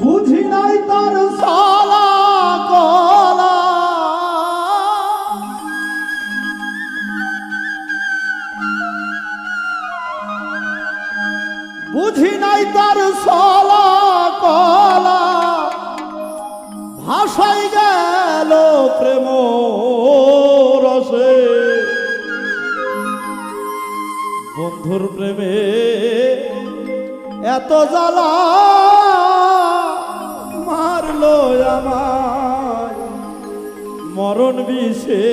বুঝি নাই তার সালা কলা। বুঝি নাই তার সালা কলা। ভাষাই গেল প্রেম রসে। বন্ধুর প্রেমে এত জ্বালা মারলো আমার মরণ বিষে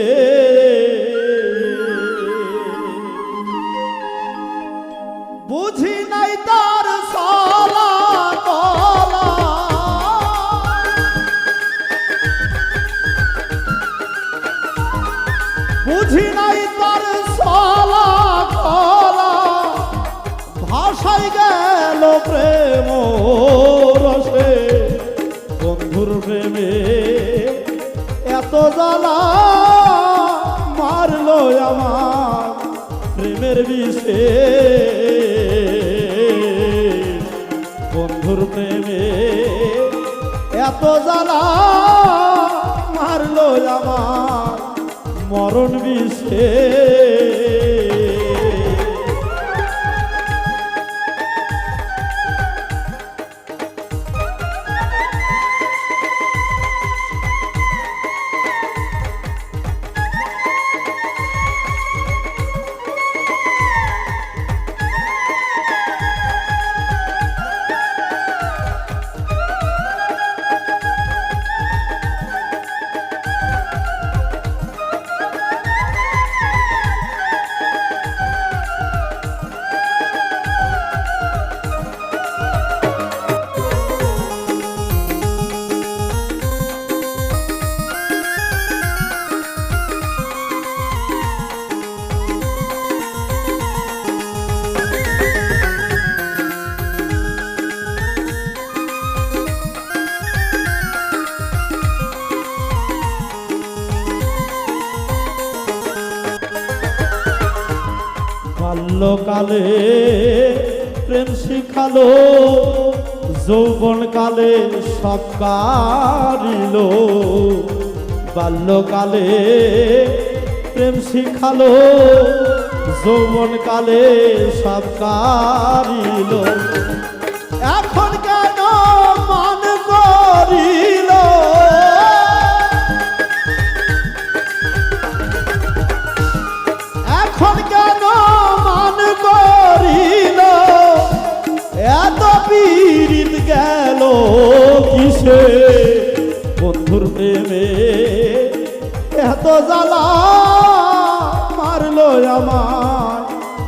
বন্ধুর প্রেমে এত জ্বালা মারলো আমার প্রেমের বিষে। বন্ধুর প্রেমে এত জ্বালা মারলো আমার মরণ বিষে। বাল্যকালে প্রেম শিখালো যৌবনকালে সব কারিল। বাল্যকালে প্রেম শিখালো যৌবনকালে সব কারিল। বন্ধুর প্রেমে এত জ্বালা মারলো আমার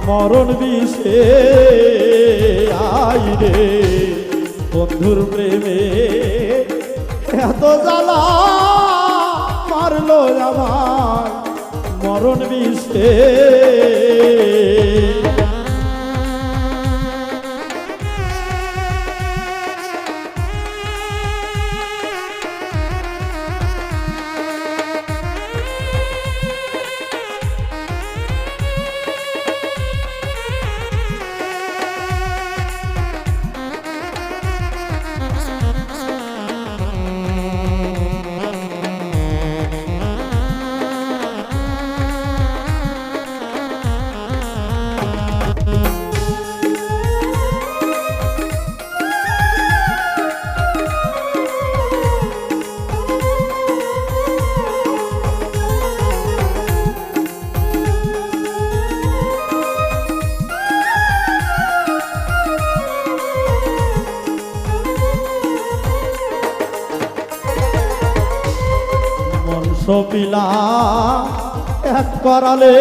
মরণ বিষে। আই রে বন্ধুর প্রেমে এত জ্বালা মারলো আমার মরণ বিষে। সপিলা এক করালে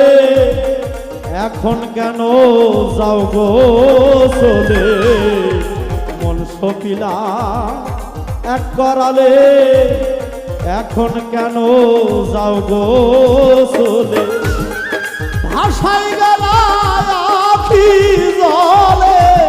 এখন কেন যাও গো চলে মন সপিলা এক করালে এখন কেন যাও গো চলে ভাষায় গেলা জলে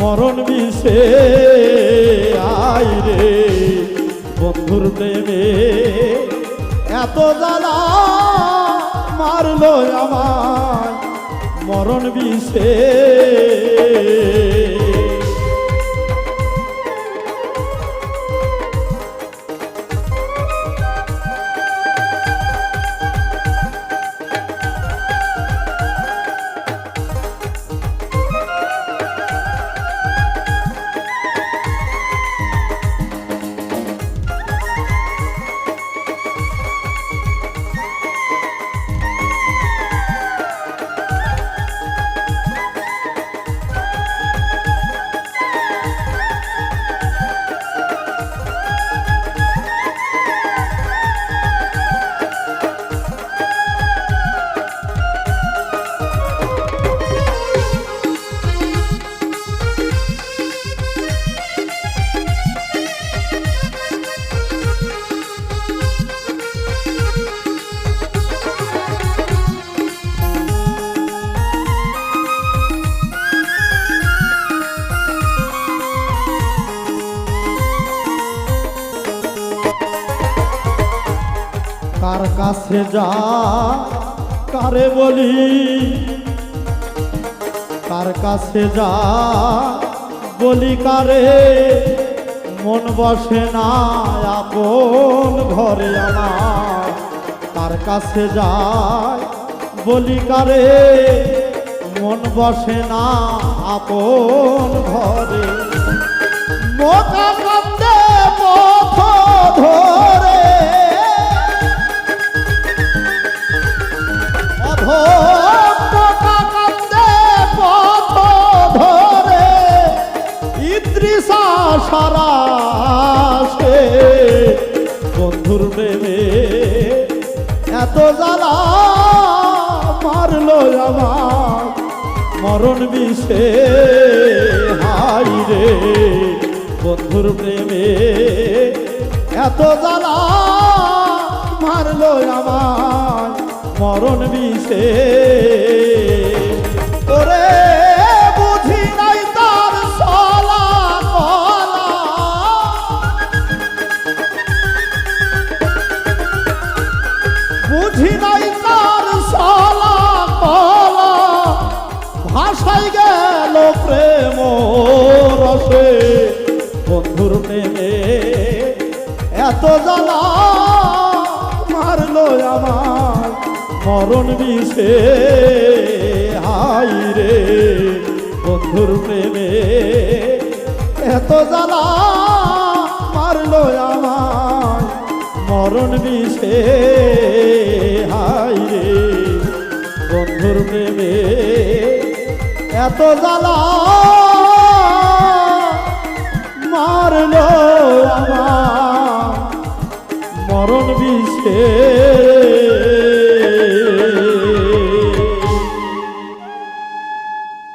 মরণ মিশে আইরে বন্ধুর প্রেমে। এত জ্বালা মারলো আমার মরণ বিষে কার কাছে যা, কারে বলি? কার কাছে যা, বলি কারে? মন বসে না, আপন ঘরে আমার কার কাছে যায়, বলি কারে? মন বসে না, আপন ঘরে। মোটা কান্দে পথ ধরে। জ্বালা মারলো আমার। মরণ বিষে হাই রে, বন্ধুর প্রেমে এত জ্বালা মারলো আমার। মরণ বিষে প্রেম রসে। বন্ধুর প্রেমে এত জ্বালা মারলো আমার মরণ বিষে। হাই রে, বন্ধুর প্রেমে এত জ্বালা মারলো আমার মরণ বিষে। হাই রে, বন্ধুর প্রেমে এত জ্বালা মারলো।